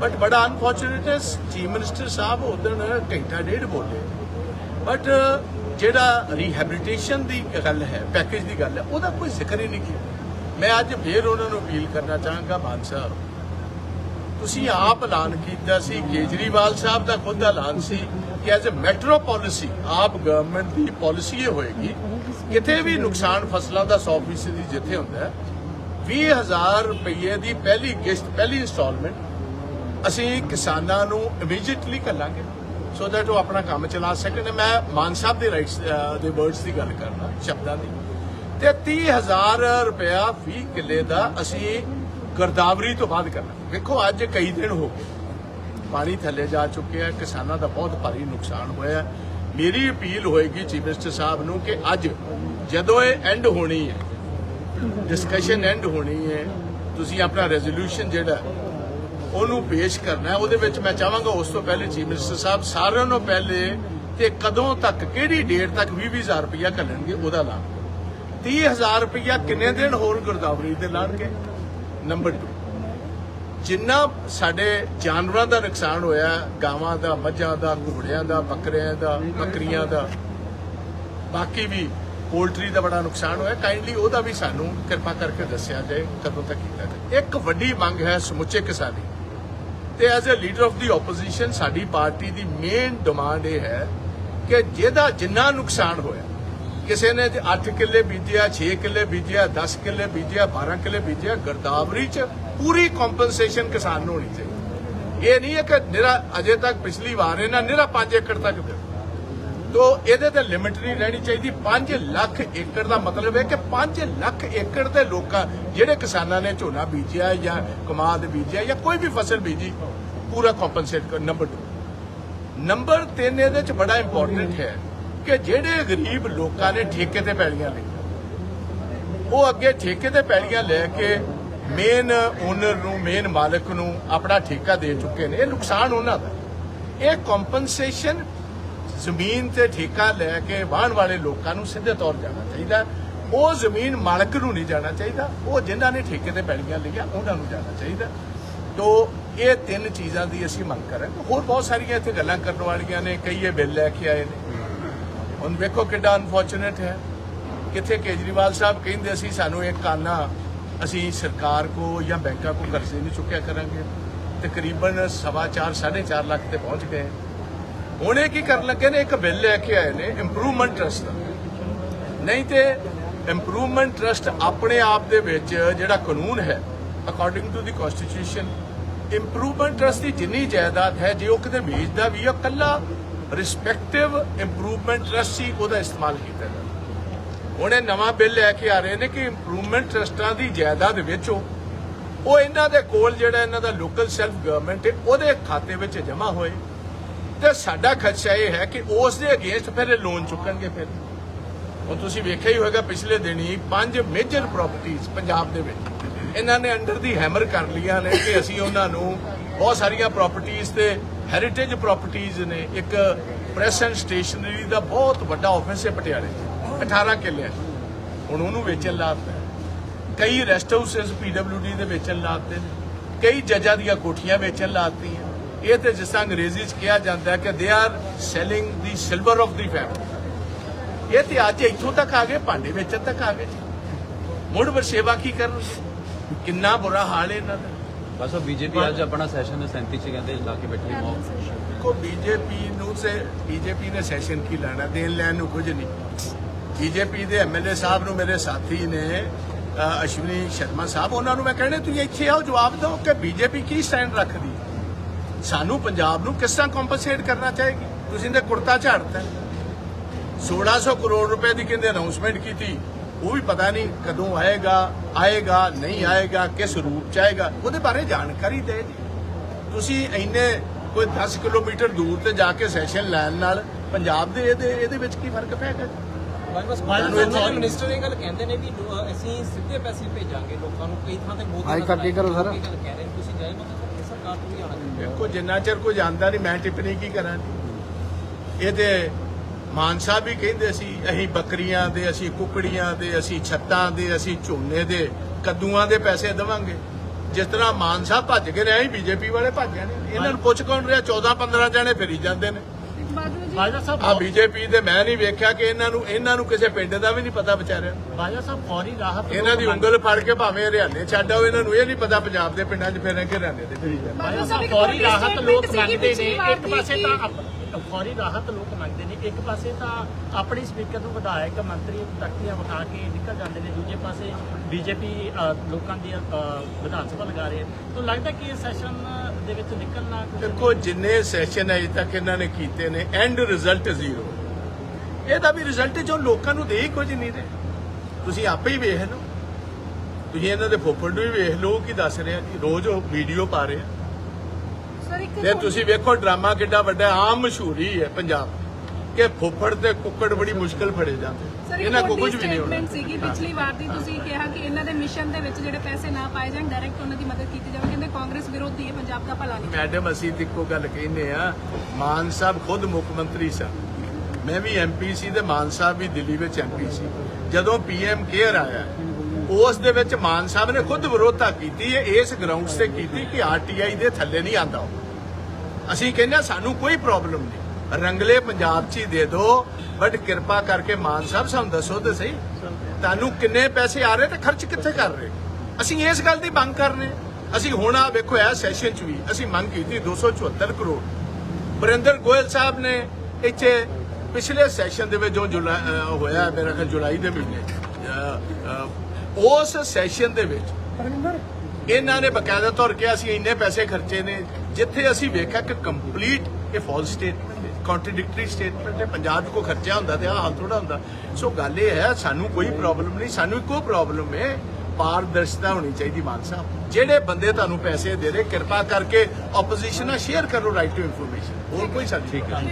But ਬੜਾ unfortunate ਹੈ chief minister ਸਾਹਿਬ ਉਦੋਂ ਘੰਟਾ ਡੇਢ ਬੋਲੇ ਬਟ ਜਿਹੜਾ ਰੀਹੈਬਿਲਿਟੇਸ਼ਨ ਦੀ ਗੱਲ ਹੈ ਪੈਕੇਜ ਦੀ ਗੱਲ ਹੈ ਉਹਦਾ ਕੋਈ ਜ਼ਿਕਰ ਹੀ ਨਹੀਂ ਕੀਤਾ ਮੈਂ ਅੱਜ ਫੇਰ ਉਹਨਾਂ ਨੂੰ ਅਪੀਲ ਕਰਨਾ ਚਾਹਾਂਗਾ ਮਾਨ ਸਾਹਿਬ ਤੁਸੀਂ ਆਪ ਐਲਾਨ ਕੀਤਾ ਸੀ ਕੇਜਰੀਵਾਲ ਸਾਹਿਬ ਦਾ ਖੁਦ ਐਲਾਨ ਸੀ ਕਿ as a metro policy AAP government the policy ਇਹ ਹੋਏਗੀ ਕਿਤੇ ਵੀ ਨੁਕਸਾਨ ਫਸਲਾਂ ਦਾ 100% ਜਿੱਥੇ ਹੁੰਦਾ ਹੈ 20000 ਰੁਪਏ ਦੀ ਪਹਿਲੀ ਕਿਸ਼ਤ ਪਹਿਲੀ ਇਨਸਟਾਲਮੈਂਟ ਅਸੀਂ ਕਿਸਾਨਾਂ ਨੂੰ ਇਮੀਡੀਏਟਲੀ ਕਰਾਂਗੇ ਸੋ ਦੈਟ ਉਹ ਆਪਣਾ ਕੰਮ ਚਲਾ ਸਕਣ। ਮੈਂ ਮਾਨ ਸਾਹਿਬ ਦੇ ਰਾਈਟਸ ਦੇ ਵਰਡਸ ਦੀ ਗੱਲ ਕਰਨਾ ਸ਼ਬਦਾਂ ਦੀ। ਤੇ 30000 ਰੁਪਇਆ 20 ਕਿੱਲੇ ਦਾ ਅਸੀਂ ਗਰਦਾਵਰੀ ਤੋਂ ਬਾਅਦ ਕਰਨਾ। ਵੇਖੋ, ਅੱਜ ਕਈ ਦਿਨ ਹੋ ਗਏ। ਪਾਣੀ ਥੱਲੇ ਜਾ ਚੁੱਕਿਆ ਹੈ, ਕਿਸਾਨਾਂ ਦਾ ਬਹੁਤ ਭਾਰੀ ਨੁਕਸਾਨ ਹੋਇਆ ਮੇਰੀ ਅਪੀਲ ਹੋਏਗੀ ਚੀਫ ਮਿਨਿਸਟਰ ਸਾਹਿਬ ਨੂੰ ਕਿ ਅੱਜ, ਜਦੋਂ ਇਹ ਐਂਡ ਹੋਣੀ ਹੈ ਡਿਸਕਸ਼ਨ ਐਂਡ ਹੋਣੀ ਹੈ, ਤੁਸੀਂ ਆਪਣਾ ਰੈਜ਼ੋਲੂਸ਼ਨ ਜਿਹੜਾ ਉਹਨੂੰ ਪੇਸ਼ ਕਰਨਾ ਉਹਦੇ ਵਿੱਚ ਮੈਂ ਚਾਹਾਂਗਾ ਉਸ ਤੋਂ ਪਹਿਲੇ ਚੀਫ ਮਿਨਿਸਟਰ ਸਾਹਿਬ ਸਾਰਿਆਂ ਨੂੰ ਪਹਿਲੇ ਤੇ ਕਦੋਂ ਤੱਕ, ਕਿਹੜੀ ਡੇਟ ਤੱਕ 20000 ਰੁਪਇਆ ਘੱਲਣਗੇ ਉਹਦਾ ਐਲਾਨ 30000 ਰੁਪਇਆ ਕਿੰਨੇ ਦਿਨ ਹੋਰ ਗੁਰਦਾਵਰੀ ਦੇ ਲਾਣਗੇ? ਨੰਬਰ 2 ਜਿੰਨਾ ਸਾਡੇ ਜਾਨਵਰਾਂ ਦਾ ਨੁਕਸਾਨ ਹੋਇਆ, ਗਾਵਾਂ ਦਾ, ਮੱਝਾਂ ਦਾ, ਘੋੜਿਆਂ ਦਾ, ਬੱਕਰਿਆਂ ਦਾ, ਬੱਕਰੀਆਂ ਦਾ, ਬਾਕੀ ਵੀ ਪੋਲਟਰੀ ਦਾ ਬੜਾ ਨੁਕਸਾਨ ਹੋਇਆ। ਕਾਈਂਡਲੀ ਉਹਦਾ ਵੀ ਸਾਨੂੰ ਕਿਰਪਾ ਕਰਕੇ ਦੱਸਿਆ ਜਾਏ ਕਦੋਂ ਤੱਕ ਕੀਤਾ ਜਾਏ। ਇੱਕ ਵੱਡੀ ਮੰਗ ਹੈ ਸਮੁੱਚੇ ਕਿਸਾਨੀ ਤੇ as a leader of the opposition ਸਾਡੀ ਪਾਰਟੀ ਦੀ ਮੇਨ ਡਿਮਾਂਡ ਇਹ ਹੈ ਕਿ ਜਿਹਦਾ ਜਿੰਨਾ ਨੁਕਸਾਨ ਹੋਇਆ, ਕਿਸੇ ਨੇ 8 ਕਿੱਲੇ ਬੀਜਿਆ 6 ਕਿੱਲੇ ਬੀਜਿਆ 10 ਕਿੱਲੇ ਬੀਜਿਆ 12 ਕਿੱਲੇ ਬੀਜਿਆ, ਗਰਦਾਵਰੀ ਚ ਪੂਰੀ ਕੰਪਨਸੇਸ਼ਨ ਕਿਸਾਨ ਨੂੰ ਹੋਣੀ ਚਾਹੀਦੀ। ਇਹ ਨਹੀਂ ਹੈ ਕਿ ਨਿਰਾ ਅਜੇ ਤੱਕ ਪਿਛਲੀ ਵਾਰ ਇਹਨਾਂ ਨਿਰਾ 5 ਏਕੜ ਤੱਕ ਦਿੱਤਾ ਤੋ ਇਹਦੇ ਤੇ ਲਿਮਿਟ ਨਹੀਂ ਰਹਿਣੀ ਚਾਹੀਦੀ। 5 ਲੱਖ ਏਕੜ ਦਾ ਮਤਲਬ ਹੈ ਕਿ 5 ਲੱਖ ਏਕੜ ਦੇ ਲੋਕਾਂ, ਜਿਹੜੇ ਕਿਸਾਨਾਂ ਨੇ ਝੋਨਾ ਬੀਜਿਆ ਜਾਂ ਕਮਾਦ ਬੀਜਿਆ ਜਾਂ ਕੋਈ ਵੀ ਫਸਲ ਬੀਜੀ, ਪੂਰਾ ਕੰਪਨਸੇਟ ਕਰ ਨੰਬਰ 2 ਨੰਬਰ 3 ਇਹਦੇ ਚ ਬੜਾ ਇੰਪੋਰਟੈਂਟ ਹੈ ਕਿ ਜਿਹੜੇ ਗਰੀਬ ਲੋਕਾਂ ਨੇ ਠੇਕੇ ਤੇ ਪੈਲੀਆਂ ਲਈਆਂ, ਉਹ ਅੱਗੇ ਠੇਕੇ ਤੇ ਪੈਲੀਆਂ ਲੈ ਕੇ ਮੇਨ ਓਨਰ ਨੂੰ ਮੇਨ ਮਾਲਕ ਨੂੰ ਆਪਣਾ ਠੇਕਾ ਦੇ ਚੁੱਕੇ ਨੇ। ਇਹ ਨੁਕਸਾਨ ਉਹਨਾਂ ਦਾ। ਇਹ ਕੰਪਨਸੇਸ਼ਨ ਜ਼ਮੀਨ ਤੇ ਠੇਕਾ ਲੈ ਕੇ ਵਾਹਣ ਵਾਲੇ ਲੋਕਾਂ ਨੂੰ ਸਿੱਧੇ ਤੌਰ ਜਾਣਾ ਚਾਹੀਦਾ। ਉਹ ਜ਼ਮੀਨ ਮਾਲਕ ਨੂੰ ਨਹੀਂ ਜਾਣਾ ਚਾਹੀਦਾ। ਉਹ ਜਿਨ੍ਹਾਂ ਨੇ ਠੇਕੇ ਤੇ ਪੈਲੀਆਂ ਲਈਆਂ ਉਹਨਾਂ ਨੂੰ ਜਾਣਾ ਚਾਹੀਦਾ। ਤੋ ਇਹ ਤਿੰਨ ਚੀਜ਼ਾਂ ਦੀ ਅਸੀਂ ਮੰਗ ਕਰਾਂਗੇ ਹੋਰ ਬਹੁਤ ਸਾਰੀਆਂ ਇੱਥੇ ਗੱਲਾਂ ਕਰਨ ਵਾਲੀਆਂ ਨੇ ਕਈ ਇਹ ਬਿੱਲ ਲੈ ਕੇ ਆਏ ਨੇ। ਹੁਣ ਵੇਖੋ ਕਿੱਡਾ ਅਨਫੋਰਚੂਨੇਟ ਹੈ। ਕਿੱਥੇ ਕੇਜਰੀਵਾਲ ਸਾਹਿਬ ਕਹਿੰਦੇ ਅਸੀਂ ਸਾਨੂੰ ਇੱਕ ਕਾਨਾ ਅਸੀਂ ਸਰਕਾਰ ਕੋ ਜਾਂ ਬੈਂਕਾਂ ਕੋ ਕਰਜ਼ੇ ਨਹੀਂ ਚੁੱਕਿਆ ਕਰਾਂਗੇ। ਤਕਰੀਬਨ ਸਵਾ ਚਾਰ, ਸਾਢੇ 4 ਲੱਖ ਤੇ ਪਹੁੰਚ ਗਏ। ਹੁਣ ਇਹ ਕੀ ਕਰਨ ਲੱਗੇ ਨੇ? ਇੱਕ ਬਿੱਲ ਲੈ ਕੇ ਆਏ ਨੇ ਇੰਪਰੂਵਮੈਂਟ ਟਰਸਟ ਦਾ। ਨਹੀਂ ਤੇ ਇੰਪਰੂਵਮੈਂਟ ਟਰਸਟ ਆਪਣੇ ਆਪ ਦੇ ਵਿੱਚ ਜਿਹੜਾ ਕਾਨੂੰਨ ਹੈ according to the constitution improvement trust ਦੀ ਜਿੰਨੀ ਜਾਇਦਾਦ ਹੈ, ਜੇ ਉਹ ਕਿਤੇ ਵੇਚਦਾ ਵੀ ਹੈ ਕੱਲਾ ਰਿਸਪੈਕਟਿਵ ਇੰਪਰੂਵਮੈਂਟ ਟਰਸਟ ਹੀ ਉਹਦਾ ਇਸਤੇਮਾਲ ਕੀਤਾ ਜਾਂਦਾ। ਹੁਣ ਇਹ ਨਵਾਂ ਬਿੱਲ ਲੈ ਕੇ ਆ ਰਹੇ ਨੇ ਕਿ ਇੰਪਰੂਵਮੈਂਟ ਟਰਸਟਾਂ ਦੀ ਜਾਇਦਾਦ ਵੇਚੋ ਉਹ ਇਹਨਾਂ ਦੇ ਕੋਲ ਜਿਹੜਾ ਇਹਨਾਂ ਦਾ ਲੋਕਲ ਸੈਲਫ ਗਵਰਨਮੈਂਟ ਹੈ, ਉਹਦੇ ਖਾਤੇ ਵਿੱਚ ਜਮ੍ਹਾਂ ਹੋਏ। ਤੇ ਸਾਡਾ ਖਦਸ਼ਾ ਇਹ ਹੈ ਕਿ ਉਸ ਦੇ ਅਗੇਂਸਟ ਫਿਰ ਇਹ ਲੋਨ ਚੁੱਕਣਗੇ ਫਿਰ। ਉਹ ਤੁਸੀਂ ਵੇਖਿਆ ਹੀ ਹੋਵੇਗਾ ਪਿਛਲੇ ਦਿਨੀ ਪੰਜ ਮੇਜਰ ਪ੍ਰਾਪਰਟੀਆਂ ਪੰਜਾਬ ਦੇ ਵਿੱਚ। ਇਹਨਾਂ ਨੇ ਅੰਡਰ ਦੀ ਹੈਮਰ ਕਰ ਲਈਆਂ ਨੇ ਕਿ ਅਸੀਂ ਉਹਨਾਂ ਨੂੰ ਬਹੁਤ ਸਾਰੀਆਂ ਪ੍ਰਾਪਰਟੀਆਂ ਤੇ ਹੈਰੀਟੇਜ ਪ੍ਰਾਪਰਟੀਆਂ ਨੇ। ਇੱਕ ਪ੍ਰੈਸ ਐਂਡ ਸਟੇਸ਼ਨਰੀ ਦਾ ਬਹੁਤ ਵੱਡਾ ਆਫਿਸ ਹੈ ਪਟਿਆਲੇ 'ਚ 18 ਕਿੱਲਿਆਂ ਹੁਣ ਉਹਨੂੰ ਵੇਚਣ ਲਾਤਾ ਕਈ ਰੈਸਟ ਹਾਊਸਸ ਪੀਡਬਲਯੂਡੀ ਦੇ ਵੇਚਣ ਲਾਤੇ ਨੇ। ਕਈ ਜੱਜਾਂ ਦੀਆਂ ਕੋਠੀਆਂ ਵੇਚਣ ਲਾਤੀਆਂ ਇਹ ਤੇ ਜਿਸ ਤਰ੍ਹਾਂ ਅੰਗਰੇਜ਼ੀ 'ਚ ਕਿਹਾ ਜਾਂਦਾ ਹੈ ਕਿ they are selling the silver of the family ਇਹ ਤੇ ਅੱਜ ਇੱਥੋਂ ਤੱਕ ਆ ਗਏ ਭਾਂਡੇ ਵੇਚਣ ਤੱਕ ਆ ਗਏ। ਮੁੜ ਵਰਸੇਵਾ ਕੀ ਕਰਨਗੇ ਕਿੰਨਾ ਬੁਰਾ ਹਾਲ ਹੈ ਇਹਨਾਂ ਦਾ। ਬਸ ਉਹ ਬੀਜੇਪੀ ਅੱਜ ਆਪਣਾ ਸੈਸ਼ਨ 37 ਚ ਕਹਿੰਦੇ ਲਾ ਕੇ ਬੈਠੀ ਮੌਤ। ਕੋ ਬੀਜੇਪੀ ਨੂੰ ਸੇ ਬੀਜੇਪੀ ਨੇ ਸੈਸ਼ਨ ਕੀ ਲੈਣਾ ਦੇਣ ਲੈਣ ਨੂੰ ਕੁਝ ਨਹੀਂ। ਬੀਜੇਪੀ ਦੇ ਐਮਐਲਏ ਸਾਹਿਬ ਨੂੰ ਮੇਰੇ ਸਾਥੀ ਨੇ ਅਸ਼ਵਨੀ ਸ਼ਰਮਾ ਸਾਹਿਬ ਉਹਨਾਂ ਨੂੰ ਮੈਂ ਕਹਿੰਦਾ ਤੁਸੀਂ ਇੱਥੇ ਆਓ ਜਵਾਬ ਦਿਓ ਕਿ ਬੀਜੇਪੀ ਕੀ ਸਟੈਂਡ ਰੱਖਦੀ ਹੈ। ਸਾਨੂੰ ਪੰਜਾਬ ਨੂੰ ਕਿਸ ਤਰ੍ਹਾਂ ਕੰਪਨਸੇਟ ਕਰਨਾ ਚਾਹੇਗੀ? ਤੁਸੀਂ ਤੇ ਕੁੜਤਾ ਝਾੜਤਾ 1600 ਕਰੋੜ ਰੁਪਏ ਦੀ ਕਹਿੰਦੇ ਅਨਾਉਂਸਮੈਂਟ ਕੀਤੀ? ਉਹ ਵੀ ਪਤਾ ਨਹੀਂ ਕਦੋਂ ਆਏਗਾ ਆਏਗਾ ਨਹੀਂ ਆਏਗਾ ਕਿਸ ਰੂਪ ਚ ਆਏਗਾ। ਉਹਦੇ ਬਾਰੇ ਜਾਣਕਾਰੀ ਦੇ ਜੀ ਤੁਸੀਂ ਇੰਨੇ ਕੋਈ 10 ਕਿਲੋਮੀਟਰ ਦੂਰ ਤੇ ਜਾ ਕੇ ਸੈਸ਼ਨ ਲੈਣ ਨਾਲ ਪੰਜਾਬ ਦੇ ਇਹਦੇ ਇਹਦੇ ਵਿੱਚ ਕੀ ਫ਼ਰਕ ਪੈਗਾ ਮਿਨਿਸਟਰ ਇਹ ਗੱਲ ਕਹਿੰਦੇ ਨੇ ਵੀ ਅਸੀਂ ਸਿੱਧੇ ਪੈਸੇ ਭੇਜਾਂਗੇ ਲੋਕਾਂ ਨੂੰ ਕਈ ਥਾਂ ਤੇ ਬਹੁਤ ਹਾਈ ਕਰਕੇ ਕਰੋ ਸਰ। ਇਹ ਗੱਲ ਕਹਿ ਦੇਖੋ, ਜਿੰਨਾ ਚਿਰ ਕੋਈ ਜਾਂਦਾ ਨਹੀਂ, ਮੈਂ ਟਿੱਪਣੀ ਕੀ ਕਰਾਂ? ਇਹ ਤੇ ਮਾਨ ਸਾਹਿਬ ਵੀ ਕਹਿੰਦੇ ਸੀ, ਅਸੀਂ ਬੱਕਰੀਆਂ ਦੇ, ਅਸੀਂ ਕੁਕੜੀਆਂ ਦੇ, ਅਸੀਂ ਛੱਤਾਂ ਦੇ, ਅਸੀਂ ਝੋਨੇ ਦੇ, ਕੱਦੂਆਂ ਦੇ ਪੈਸੇ ਦੇਵਾਂਗੇ। ਜਿਸ ਤਰ੍ਹਾਂ ਮਾਨ ਸਾਹਿਬ ਭੱਜ ਕੇ ਰਹੇ, ਬੀਜੇਪੀ ਵਾਲੇ ਭੱਜ ਗਏ ਨੇ। ਇਹਨਾਂ ਨੂੰ ਪੁੱਛ ਕੌਣ ਰਿਹਾ? 14 15 ਜਣੇ ਫਿਰੀ ਜਾਂਦੇ ਨੇ। ਸਾਹਿਬ ਆ ਬੀਜੇਪੀ ਦੇ ਮੈਂ ਨਹੀਂ ਵੇਖਿਆ ਕਿ ਇਹਨਾਂ ਨੂੰ ਇਹਨਾਂ ਨੂੰ ਕਿਸੇ ਪਿੰਡ ਦਾ ਵੀ ਨਹੀਂ ਪਤਾ ਵਿਚਾਰਿਆਂ। ਨੂੰ। ਬਾਜਵਾ ਸਾਹਿਬ ਫੌਰੀ ਰਾਹਤ ਇਹਨਾਂ ਦੀ ਉਂਗਲ ਫੜ ਕੇ ਭਾਵੇਂ ਹਰਿਆਣੇ ਛੱਡ ਆਓ ਇਹਨਾਂ ਨੂੰ ਇਹ ਨਹੀਂ ਪਤਾ ਪੰਜਾਬ ਦੇ ਪਿੰਡਾਂ 'ਚ ਫਿਰਨ ਕਿ ਹਰਿਆਣੇ ਦੇ ਸਾਹਿਬ ਫੌਰੀ ਰਾਹਤ ਲੋਕ ਮੰਗਦੇ ਨੇ ਇੱਕ ਪਾਸੇ ਤਾਂ ਫੌਰੀ ਰਾਹਤ ਲੋਕ ਮੰਗਦੇ ਨੇ ਇੱਕ ਪਾਸੇ ਤਾਂ ਆਪਣੀ ਸਪੀਕਰ ਨੂੰ ਵਿਧਾਇਕ ਮੰਤਰੀ ਤਖਤੀਆਂ ਵਿਖਾ ਕੇ ਨਿਕਲ ਜਾਂਦੇ ਨੇ ਦੂਜੇ ਪਾਸੇ ਬੀਜੇਪੀ ਲੋਕਾਂ ਦੀ ਵਿਧਾਨ ਸਭਾ ਲਗਾ ਰਹੀ ਹੈ ਤਾਂ ਲੱਗਦਾ ਕਿ ਇਹ ਸੈਸ਼ਨ ਦੇ ਵਿੱਚ ਨਿਕਲਣਾ ਕੁਝ ਦੇਖੋ ਜਿੰਨੇ ਸੈਸ਼ਨ ਅਜੇ ਤੱਕ ਇਹਨਾਂ ਨੇ ਕੀਤੇ ਨੇ ਐਂਡ ਰਿਜ਼ਲਟ ਜ਼ੀਰੋ ਇਹਦਾ ਵੀ ਰਿਜ਼ਲਟ ਜੋ ਲੋਕਾਂ ਨੂੰ ਦੇ ਹੀ ਕੁਝ ਨਹੀਂ ਰਹੇ। ਤੁਸੀਂ ਆਪੇ ਹੀ ਵੇਖ ਲਓ। ਤੁਸੀਂ ਇਹਨਾਂ ਦੇ ਫੋਫੜ ਨੂੰ ਵੀ ਵੇਖ ਲਓ ਕੀ ਦੱਸ ਰਿਹਾ ਜੀ ਰੋਜ਼ ਉਹ ਵੀਡੀਓ ਪਾ ਰਿਹਾ। ਤੇ ਤੁਸੀਂ ਵੇਖੋ ਡਰਾਮਾ ਕਿੱਡਾ ਵੱਡਾ ਆਮ ਮਸ਼ਹੂਰੀ ਹੈ ਪੰਜਾਬ। ਕਿ ਫੋਫੜ ਤੇ ਕੁੱਕੜ ਬੜੀ ਮੁਸ਼ਕਲ ਫੜੇ ਜਾਂਦੇ ਇਹਨਾਂ ਕੋਲ ਕੁਝ ਵੀ ਨਹੀਂ ਹੋਣਾ। ਸੀਗੀ ਪਿਛਲੀ ਵਾਰ ਦੀ ਤੁਸੀਂ ਕਿਹਾ ਕਿ ਇਹਨਾਂ ਦੇ ਮਿਸ਼ਨ ਦੇ ਵਿੱਚ ਜਿਹੜੇ ਪੈਸੇ ਨਾ ਪਾਏ ਜਾਣ ਡਾਇਰੈਕਟ ਉਹਨਾਂ ਦੀ ਮਦਦ ਕੀਤੀ ਜਾਵੇ। ਕਹਿੰਦੇ ਕਾਂਗਰਸ ਵਿਰੋਧੀ ਹੈ ਪੰਜਾਬ ਦਾ ਭਲਾ ਨਹੀਂ। ਮੈਡਮ ਅਸੀਂ ਤੇ ਇੱਕੋ ਗੱਲ ਕਹਿੰਦੇ ਆ ਮਾਨ ਸਾਹਿਬ ਖੁਦ ਮੁੱਖ ਮੰਤਰੀ ਸਨ। ਮੈਂ ਵੀ ਐਮਪੀ ਸੀ ਤੇ ਮਾਨ ਸਾਹਿਬ ਵੀ ਦਿੱਲੀ ਵਿੱਚ ਐਮਪੀ ਸੀ। ਜਦੋਂ ਪੀਐਮ ਕੇਅਰ ਆਇਆ ਉਸ ਦੇ ਵਿੱਚ ਮਾਨ ਸਾਹਿਬ ਨੇ ਖੁਦ ਵਿਰੋਧਤਾ ਕੀਤੀ ਹੈ ਇਸ ਗਰਾਊਂਡਸ ਤੇ ਕੀਤੀ ਕਿ ਆਰਟੀਆਈ ਦੇ ਥੱਲੇ ਨਹੀਂ ਆਂਦਾ। ਅਸੀਂ ਕਹਿੰਦੇ ਸਾਨੂੰ ਕੋਈ ਪ੍ਰੋਬਲਮ ਨਹੀਂ। ਰੰਗਲੇ ਪੰਜਾਬ 'ਚ ਹੀ ਦੇ ਦਿਓ ਬਟ ਕਿਰਪਾ ਕਰਕੇ ਮਾਨ ਸਾਹਿਬ ਸਾਨੂੰ ਦੱਸੋ ਤੇ ਸਹੀ। ਤੁਹਾਨੂੰ ਕਿੰਨੇ ਪੈਸੇ ਆ ਰਹੇ ਤੇ ਖਰਚ ਕਿੱਥੇ ਕਰ ਰਹੇ? ਅਸੀਂ ਇਸ ਗੱਲ ਦੀ ਮੰਗ ਕਰ ਰਹੇ ਹਾਂ। ਅਸੀਂ ਹੁਣ ਆ ਵੇਖੋ ਇਹ ਸੈਸ਼ਨ 'ਚ ਵੀ ਅਸੀਂ ਮੰਗ ਕੀਤੀ 274 ਕਰੋੜ। ਬਰਿੰਦਰ ਗੋਇਲ ਸਾਹਿਬ ਨੇ ਇੱਥੇ ਪਿਛਲੇ ਸੈਸ਼ਨ ਦੇ ਵਿੱਚ ਜੋ ਜੁਲਾ- ਅਹ ਹੋਇਆ ਮੇਰਾ ਖਿਆਲ ਜੁਲਾਈ ਦੇ ਮਹੀਨੇ ਉਸ ਸੈਸ਼ਨ ਦੇ ਵਿੱਚ ਇਹਨਾਂ ਨੇ ਬਕਾਇਦਾ ਤੌਰ ਕੇ ਅਸੀਂ ਇੰਨੇ ਪੈਸੇ ਖਰਚੇ ਨੇ ਜਿੱਥੇ ਅਸੀਂ ਵੇਖਿਆ ਕਿ ਕੰਪਲੀਟ ਇਹ ਫਾਲਸ ਸਟੇਟਮੈਂਟ ਕੰਟਰਡਿਕਟਰੀ ਸਟੇਟਮੈਂਟ ਹੈ ਪੰਜਾਬ 'ਚ ਕੋਈ ਖਰਚਾ ਹੁੰਦਾ ਤੇ ਆਹ ਹਾਲ ਥੋੜਾ ਹੁੰਦਾ। ਸੋ ਗੱਲ ਇਹ ਹੈ ਸਾਨੂੰ ਕੋਈ ਪ੍ਰੋਬਲਮ ਨਹੀਂ ਸਾਨੂੰ ਇੱਕੋ ਪ੍ਰੋਬਲਮ ਹੈ ਪਾਰਦਰਸ਼ਤਾ ਹੋਣੀ ਚਾਹੀਦੀ ਮਾਨ ਸਾਹਿਬ। ਜਿਹੜੇ ਬੰਦੇ ਤੁਹਾਨੂੰ ਪੈਸੇ ਦੇ ਰਹੇ ਕਿਰਪਾ ਕਰਕੇ ਆਪੋਜੀਸ਼ਨ ਨਾਲ ਸ਼ੇਅਰ ਕਰੋ ਰਾਈਟ ਟੂ ਇਨਫੋਰਮੇਸ਼ਨ ਹੋਰ ਕੋਈ ਸਾਡੀ ਠੀਕ ਹੈ।